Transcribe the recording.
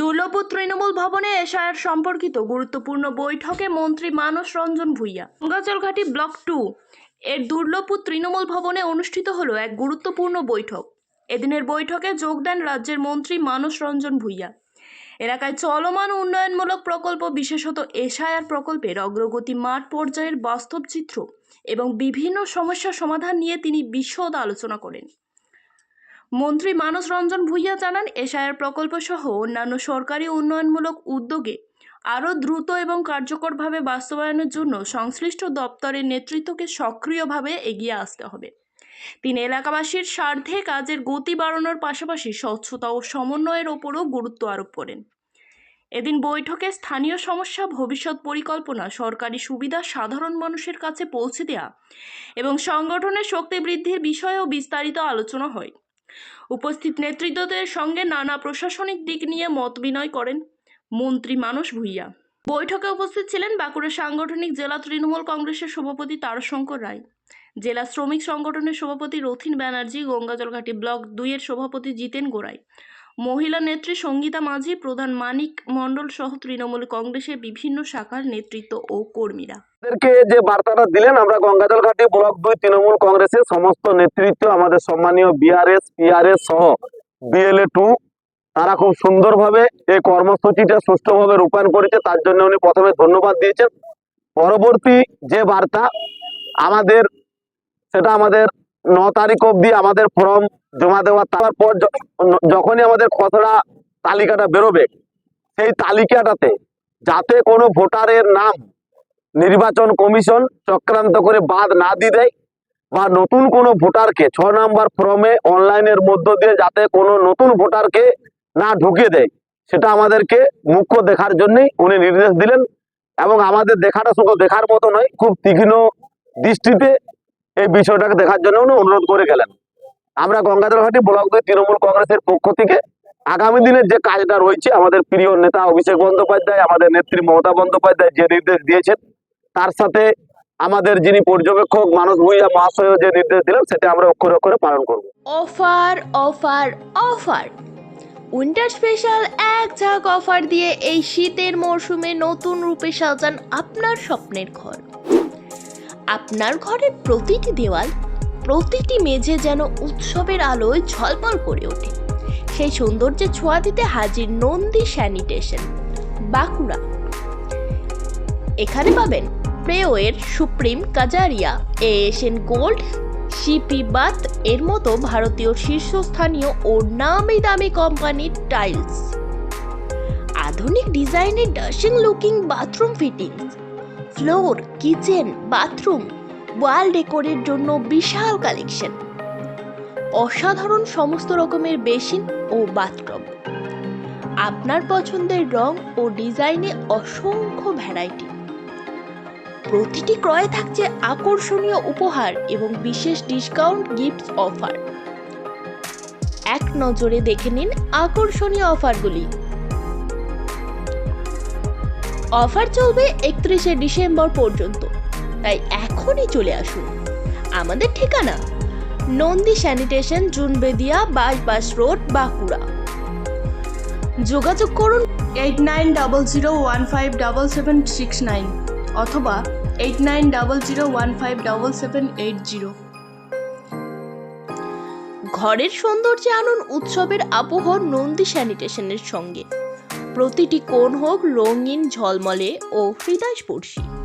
দুর্লভপুর তৃণমূল ভবনে এশায়ার সম্পর্কিত গুরুত্বপূর্ণ বৈঠকে মন্ত্রী মানস রঞ্জন ভূঁইয়া। গঙ্গাচলঘাটি ব্লক টু এর দুর্লভপুর তৃণমূল ভবনে অনুষ্ঠিত হলো এক গুরুত্বপূর্ণ বৈঠক। এদিনের বৈঠকে যোগ দেন রাজ্যের মন্ত্রী মানস রঞ্জন ভূঁইয়া। এলাকায় চলমান উন্নয়নমূলক প্রকল্প, বিশেষত এশায়ার প্রকল্পের অগ্রগতি মাঠ পর্যায়ের বাস্তব চিত্র এবং বিভিন্ন সমস্যা সমাধান নিয়ে তিনি বিশদ আলোচনা করেন। মন্ত্রী মানস রঞ্জন ভূঁইয়া জানান এশায়ার প্রকল্প সহ অন্যান্য সরকারি উন্নয়নমূলক উদ্যোগে আরও দ্রুত এবং কার্যকরভাবে বাস্তবায়নের জন্য সংশ্লিষ্ট দপ্তরের নেতৃত্বকে সক্রিয়ভাবে এগিয়ে আসতে হবে। তিনি এলাকাবাসীর স্বার্থে কাজের গতি বাড়ানোর পাশাপাশি স্বচ্ছতা ও সমন্বয়ের ওপরও গুরুত্ব আরোপ করেন। এদিন বৈঠকে স্থানীয় সমস্যা, ভবিষ্যৎ পরিকল্পনা, সরকারি সুবিধা, সাধারণ মানুষের কাছে পৌঁছে দেওয়া এবং সংগঠনের শক্তি বৃদ্ধির বিষয়েও বিস্তারিত আলোচনা হয়। উপস্থিত নেতৃত্বদের সঙ্গে নানা প্রশাসনিক দিক নিয়ে মত বিনয় করেন মন্ত্রী মানস ভূঁইয়া। বৈঠকে উপস্থিত ছিলেন বাঁকুড়া সাংগঠনিক জেলা তৃণমূল কংগ্রেসের সভাপতি তারশঙ্কর রায়, জেলা শ্রমিক সংগঠনের সভাপতি রথিন ব্যানার্জি গঙ্গাজলঘাটি ব্লক দুইয়ের সভাপতি জিতেন গোড়াই। মহিলা নেত্রী সঙ্গীতা মাঝি, প্রধান মানিক মণ্ডল সহ তৃণমূল কংগ্রেসের বিভিন্ন শাখার নেতৃত্ব ও কর্মীরা। আমাদেরকে যে বার্তাটা দিলেন, আমরা গঙ্গাজল ঘাটি ব্লক দুই তৃণমূল কংগ্রেসের সমস্ত নেতৃত্ব, আমাদের সম্মানীয় বিআরএস পিআরএস সহ বিএলএ টু তারা খুব সুন্দরভাবে এই কর্মসূচিটা সুষ্ঠুভাবে রূপায়ণ করেছে। তার জন্য উনি প্রথমে ধন্যবাদ দিয়েছেন। পরবর্তী যে বার্তা আমাদের, সেটা আমাদের ন তারিখ অবধি আমাদের ফর্ম জমা দেওয়া তারপর যখনই আমাদের খসড়া তালিকাটা বেরোবে, সেই তালিকাটাতে যাতে কোনো ভোটারের নাম নির্বাচন কমিশন চক্রান্ত করে বাদ না দিয়ে দেয় বা নতুন কোনো ভোটারকে ছ নাম্বার ফর্মে অনলাইনের মধ্য দিয়ে যাতে কোনো নতুন ভোটারকে না ঢুকিয়ে দেয়, সেটা আমাদেরকে মুখ্য দেখার জন্যই উনি নির্দেশ দিলেন এবং আমাদের দেখাটা শুধু দেখার মতো নয়, খুব তীক্ষ্ণ দৃষ্টিতে এই বিষয়টাকে দেখার জন্য উনি অনুরোধ করে গেলেন। আমরা গঙ্গাধরঘাটি ব্লক দুই তৃণমূল কংগ্রেসের পক্ষ থেকে আগামী দিনের যে কাজটা রয়েছে, আমাদের প্রিয় নেতা অভিষেক বন্দ্যোপাধ্যায়, আমাদের নেত্রী মমতা বন্দ্যোপাধ্যায় যে নির্দেশ দিয়েছেন, তার সাথে আমাদের যিনি পর্যবেক্ষক মানস ভূঁইয়া মহাশয় যে নির্দেশ দিলেন, সেটা আমরা অক্ষরে অক্ষরে পালন করব। Offer offer offer. Winter special এক ঝাঁক অফার দিয়ে এই শীতের মরশুমে নতুন রূপে সাজান আপনার স্বপ্নের ঘর। আপনার ঘরের প্রতিটি দেওয়াল, প্রতিটি মেঝে যেন উৎসবের আলোয় ঝলমল করে ওঠে। সেই সৌন্দর্যে ছোঁয়া দিতে হাজির নন্দী স্যানিটেশন, বাঁকুড়া। এখানে পাবেন প্রেওয়ের supreme Kajaria, Asian gold C P, এর মতো ভারতীয় শীর্ষস্থানীয় ও নামি দামি কোম্পানির টাইলস। আধুনিক ডিজাইনের dashing looking bathroom fittings floor, kitchen, bathroom wall ডেকোরের জন্য বিশাল কালেকশন। অসাধারণ সমস্ত রকমের বেসিন ও বাথটব আপনার পছন্দের রং ও ডিজাইনে অসংখ্য ভ্যারাইটি। প্রতিটি ক্রয়ে থাকছে আকর্ষণীয় উপহার এবং বিশেষ ডিসকাউন্ট গিফট অফার। এক নজরে দেখে নিন আকর্ষণীয় অফারগুলি। অফার চলবে একত্রিশে ডিসেম্বর পর্যন্ত। তাই এখনই চলে আসুন। আমাদের ঠিকানা Nandi sanitation Junbedia bypass road Bankura. যোগাযোগ করুন eight nine double zero one five double seven six nine অথবা eight nine double zero one five double seven eight zero ঘরের সৌন্দর্যে আনুন উৎসবের আবহ নন্দী স্যানিটেশনের সঙ্গে। প্রতিটি কোণ হোক রঙিন ঝলমলে ও হৃদয়স্পর্শী